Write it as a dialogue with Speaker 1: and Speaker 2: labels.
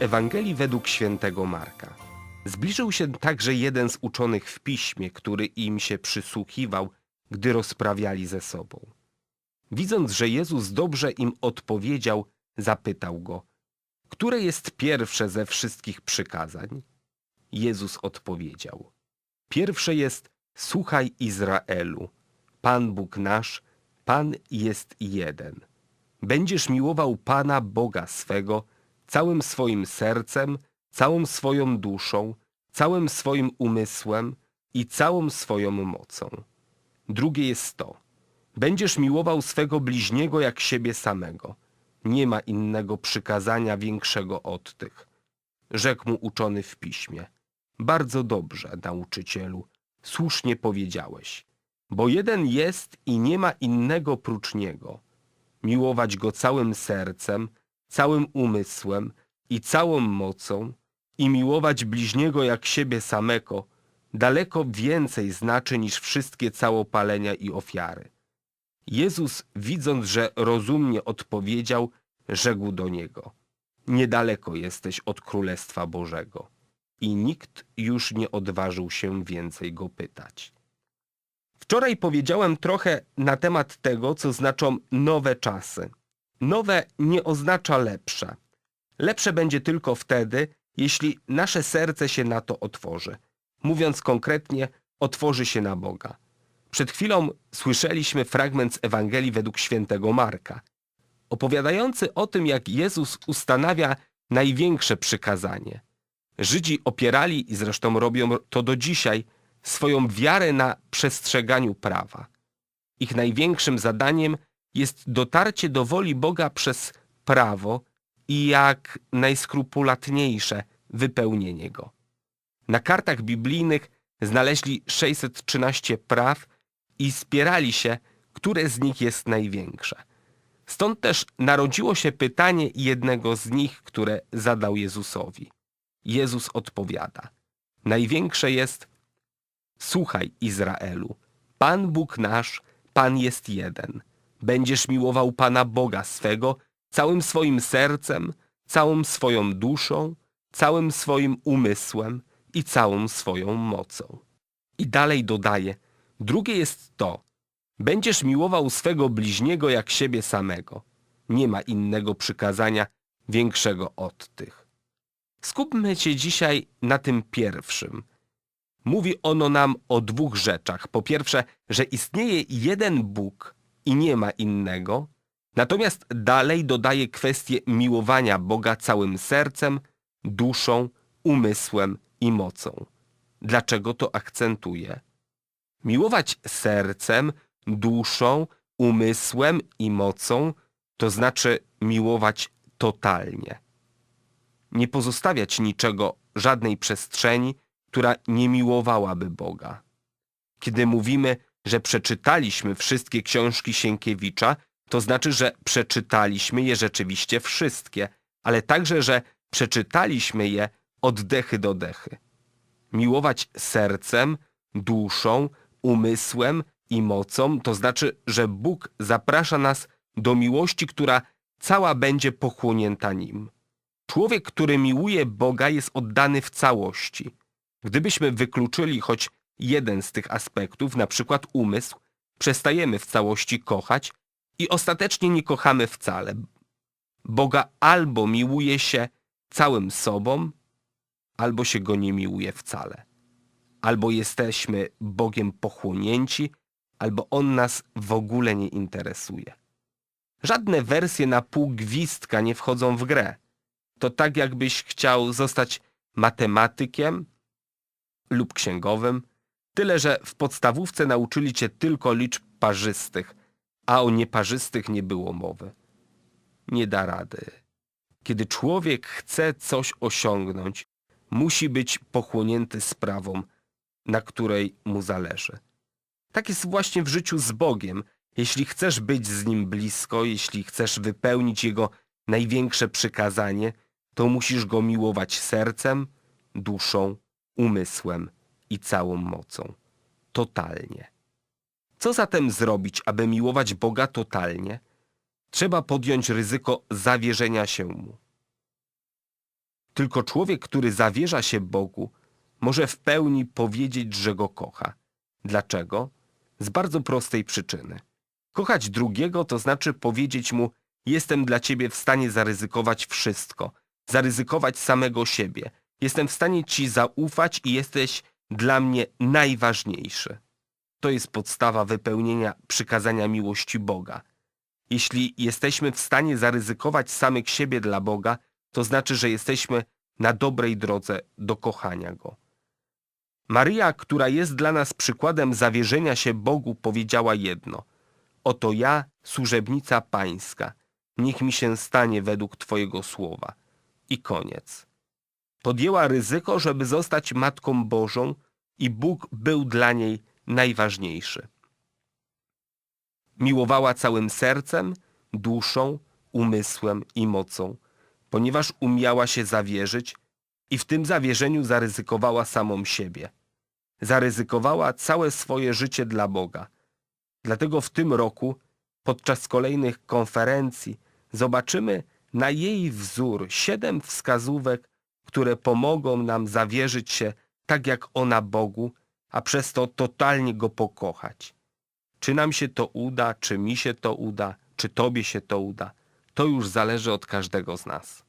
Speaker 1: Ewangelii według świętego Marka. Zbliżył się także jeden z uczonych w piśmie, który im się przysłuchiwał, gdy rozprawiali ze sobą. Widząc, że Jezus dobrze im odpowiedział, zapytał go, które jest pierwsze ze wszystkich przykazań? Jezus odpowiedział, pierwsze jest, słuchaj Izraelu, Pan Bóg nasz, Pan jest jeden. Będziesz miłował Pana Boga swego całym swoim sercem, całą swoją duszą, całym swoim umysłem i całą swoją mocą. Drugie jest to. Będziesz miłował swego bliźniego jak siebie samego. Nie ma innego przykazania większego od tych. Rzekł mu uczony w piśmie. Bardzo dobrze, nauczycielu, słusznie powiedziałeś. Bo jeden jest i nie ma innego prócz niego. Miłować go całym sercem, całym umysłem i całą mocą i miłować bliźniego jak siebie samego daleko więcej znaczy niż wszystkie całopalenia i ofiary. Jezus, widząc, że rozumnie odpowiedział, rzekł do niego, niedaleko jesteś od Królestwa Bożego. I nikt już nie odważył się więcej go pytać. Wczoraj powiedziałem trochę na temat tego, co znaczą nowe czasy. Nowe nie oznacza lepsze. Lepsze będzie tylko wtedy, jeśli nasze serce się na to otworzy. Mówiąc konkretnie, otworzy się na Boga. Przed chwilą słyszeliśmy fragment z Ewangelii według świętego Marka, opowiadający o tym, jak Jezus ustanawia największe przykazanie. Żydzi opierali, i zresztą robią to do dzisiaj, swoją wiarę na przestrzeganiu prawa. Ich największym zadaniem jest dotarcie do woli Boga przez prawo i jak najskrupulatniejsze wypełnienie go. Na kartach biblijnych znaleźli 613 praw i spierali się, które z nich jest największe. Stąd też narodziło się pytanie jednego z nich, które zadał Jezusowi. Jezus odpowiada. Największe jest Słuchaj, Izraelu, Pan Bóg nasz, Pan jest jeden. Będziesz miłował Pana Boga swego całym swoim sercem, całą swoją duszą, całym swoim umysłem i całą swoją mocą. I dalej dodaje, drugie jest to, będziesz miłował swego bliźniego jak siebie samego. Nie ma innego przykazania większego od tych. Skupmy się dzisiaj na tym pierwszym. Mówi ono nam o dwóch rzeczach. Po pierwsze, że istnieje jeden Bóg i nie ma innego. Natomiast dalej dodaje kwestię miłowania Boga całym sercem, duszą, umysłem i mocą. Dlaczego to akcentuje? Miłować sercem, duszą, umysłem i mocą to znaczy miłować totalnie. Nie pozostawiać niczego, żadnej przestrzeni, która nie miłowałaby Boga. Kiedy mówimy, że przeczytaliśmy wszystkie książki Sienkiewicza, to znaczy, że przeczytaliśmy je rzeczywiście wszystkie, ale także, że przeczytaliśmy je od dechy do dechy. Miłować sercem, duszą, umysłem i mocą, to znaczy, że Bóg zaprasza nas do miłości, która cała będzie pochłonięta Nim. Człowiek, który miłuje Boga jest oddany w całości. Gdybyśmy wykluczyli choć jeden z tych aspektów, na przykład umysł, przestajemy w całości kochać i ostatecznie nie kochamy wcale. Boga albo miłuje się całym sobą, albo się go nie miłuje wcale. Albo jesteśmy Bogiem pochłonięci, albo On nas w ogóle nie interesuje. Żadne wersje na pół gwizdka nie wchodzą w grę. To tak jakbyś chciał zostać matematykiem lub księgowym, tyle że w podstawówce nauczyli cię tylko liczb parzystych, a o nieparzystych nie było mowy. Nie da rady. Kiedy człowiek chce coś osiągnąć, musi być pochłonięty sprawą, na której mu zależy. Tak jest właśnie w życiu z Bogiem. Jeśli chcesz być z Nim blisko, jeśli chcesz wypełnić Jego największe przykazanie, to musisz Go miłować sercem, duszą, umysłem i całą mocą. Totalnie. Co zatem zrobić, aby miłować Boga totalnie? Trzeba podjąć ryzyko zawierzenia się Mu. Tylko człowiek, który zawierza się Bogu, może w pełni powiedzieć, że go kocha. Dlaczego? Z bardzo prostej przyczyny. Kochać drugiego to znaczy powiedzieć mu: Jestem dla ciebie w stanie zaryzykować wszystko, zaryzykować samego siebie. Jestem w stanie ci zaufać i jesteś dla mnie najważniejszy. To jest podstawa wypełnienia przykazania miłości Boga. Jeśli jesteśmy w stanie zaryzykować samych siebie dla Boga, to znaczy, że jesteśmy na dobrej drodze do kochania Go. Maryja, która jest dla nas przykładem zawierzenia się Bogu, powiedziała jedno: Oto ja, służebnica Pańska, niech mi się stanie według Twojego słowa. I koniec. Podjęła ryzyko, żeby zostać Matką Bożą i Bóg był dla niej najważniejszy. Miłowała całym sercem, duszą, umysłem i mocą, ponieważ umiała się zawierzyć i w tym zawierzeniu zaryzykowała samą siebie. Zaryzykowała całe swoje życie dla Boga. Dlatego w tym roku, podczas kolejnych konferencji, zobaczymy na jej wzór siedem wskazówek, które pomogą nam zawierzyć się tak jak ona Bogu, a przez to totalnie Go pokochać. Czy nam się to uda, czy mi się to uda, czy Tobie się to uda, to już zależy od każdego z nas.